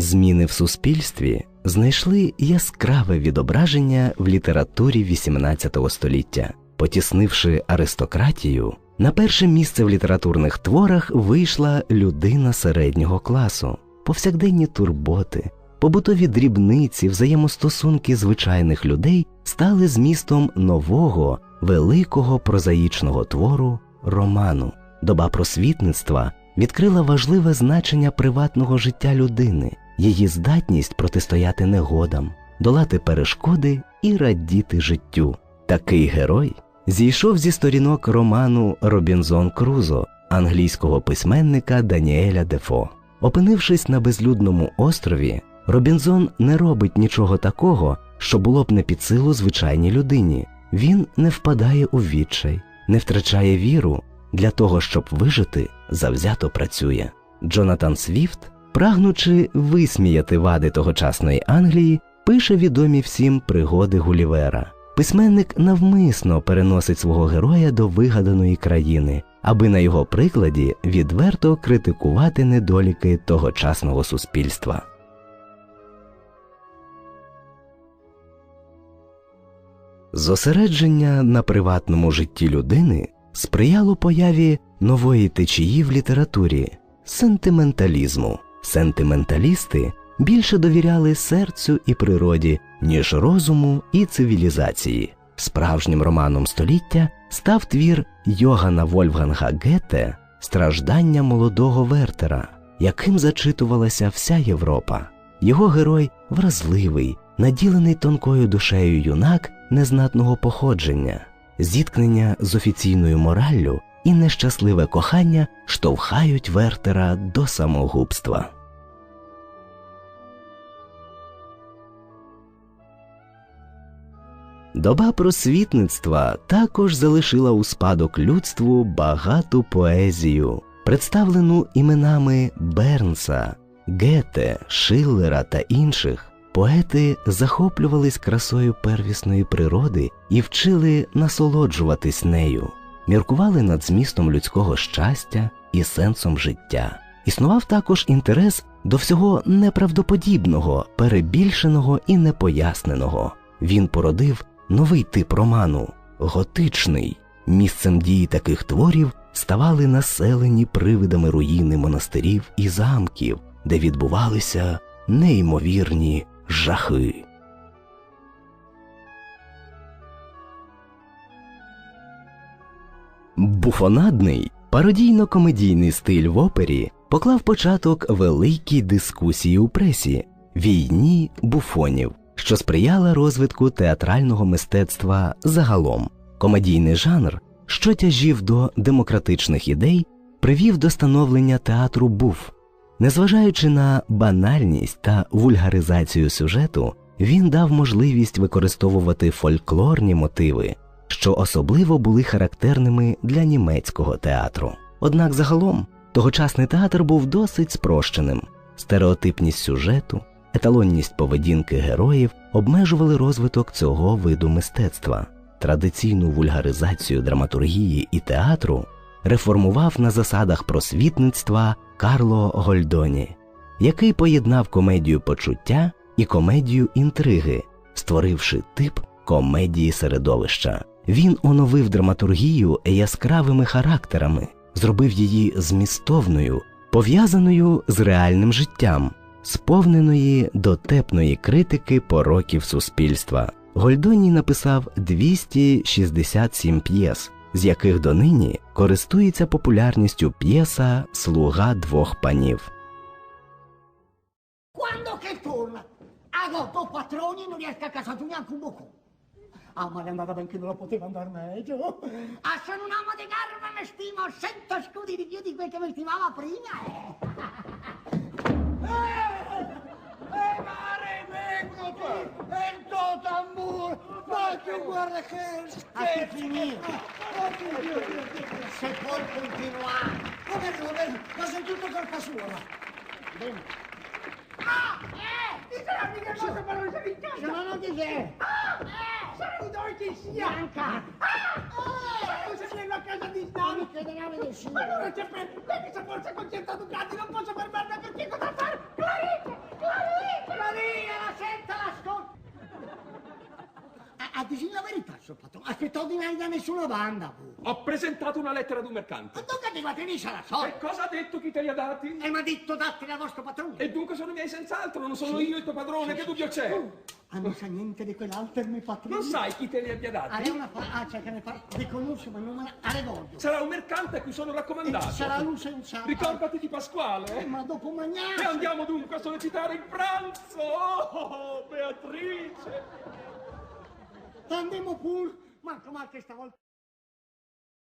Зміни в суспільстві знайшли яскраве відображення в літературі XVIII століття, потіснивши аристократію, на перше місце в літературних творах вийшла людина середнього класу, повсякденні турботи, побутові дрібниці, взаємостосунки звичайних людей стали змістом нового, великого прозаїчного твору роману. Доба просвітництва відкрила важливе значення приватного життя людини, її здатність протистояти негодам, долати перешкоди і радіти життю. Такий герой зійшов зі сторінок роману Робінзон Крузо англійського письменника Даніеля Дефо. Опинившись на безлюдному острові, Робінзон не робить нічого такого, що було б не під силу звичайній людині. Він не впадає у відчай, не втрачає віру для того, щоб вижити, завзято працює. Джонатан Свіфт, прагнучи висміяти вади тогочасної Англії, пише відомі всім пригоди Гулівера. Письменник навмисно переносить свого героя до вигаданої країни, аби на його прикладі відверто критикувати недоліки тогочасного суспільства. Зосередження на приватному житті людини сприяло появі нової течії в літературі сентименталізму. Сентименталісти більше довіряли серцю і природі, ніж розуму і цивілізації. Справжнім романом століття став твір Йогана Вольфганга Гете Страждання молодого Вертера, яким зачитувалася вся Європа. Його герой вразливий, наділений тонкою душею юнак незнатного походження, зіткнення з офіційною мораллю і нещасливе кохання штовхають Вертера до самогубства. Доба просвітництва також залишила у спадок людству багату поезію, представлену іменами Бернса, Гете, Шиллера та інших. Поети захоплювались красою первісної природи і вчили насолоджуватись нею, міркували над змістом людського щастя і сенсом життя. Існував також інтерес до всього неправдоподібного, перебільшеного і непоясненого. Він породив новий тип роману готичний. Місцем дії таких творів ставали населені привидами руїни монастирів і замків, де відбувалися неймовірні жахи. Буфонадний пародійно-комедійний стиль в опері поклав початок великій дискусії у пресі війні буфонів, що сприяла розвитку театрального мистецтва загалом. Комедійний жанр, що тяжів до демократичних ідей, привів до становлення театру буф. Незважаючи на банальність та вульгаризацію сюжету, він дав можливість використовувати фольклорні мотиви, що особливо були характерними для німецького театру. Однак загалом тогочасний театр був досить спрощеним, стереотипність сюжету, еталонність поведінки героїв обмежували розвиток цього виду мистецтва, традиційну вульгаризацію драматургії і театру реформував на засадах просвітництва Карло Гольдоні, який поєднав комедію почуття і комедію інтриги, створивши тип комедії середовища. Він оновив драматургію яскравими характерами, зробив її змістовною, пов'язаною з реальним життям, сповненої дотепної критики пороків суспільства. Гольдоні написав 267 п'єс, з яких донині користується популярністю п'єса Слуга двох панів. Quando che torna? Agosto patroni non riesco a casa tu neanche un buco. Ah, ma è andata ben che non la poteva andare meglio. Ah, sono un uomo di garbo e mi stimo cento scudi di più di quel che mi stimava prima. Eh, eh mare vengo e il tuo tamburo. Ma che guarda che scherzo. finito. Se puoi continuare. Va bene, va bene, ma sei tutto colpa sua. va. Bene. Ah, eh! Dice mica il nostro parole se vincente! Se no non ti sei! Ah, eh! Dove ti sia! Bianca! Ah! Oh! Se sei a casa di Stani! Che denaro di sì! Allora c'è per... Vedi se forse con 100 ducati non posso fermarmi perché cosa fare? Clarite! Dici la verità, suo patrone. Aspettò di non da nessuna banda, pu. Ho presentato una lettera ad un Ma mercante. dove ti va tenisce la E solita? cosa ha detto chi te li ha dati? E mi ha detto dattene al vostro padrone. E dunque sono miei senz'altro, non sono io il tuo padrone, che dubbio c'è? Ah, non sa niente di quell'altro mi fa Non sai chi te li abbia Ah, dati? lei è una faccia che ne fa, li conosco, ma non me la ricordo. Sarà un mercante a cui sono E raccomandato. sarà lui senza... Ricordati di Pasquale. Ma dopo mangiare... E andiamo dunque a sollecitare il pranzo. Oh, Beatrice. Andiamo pure. Manco mal che stavolta...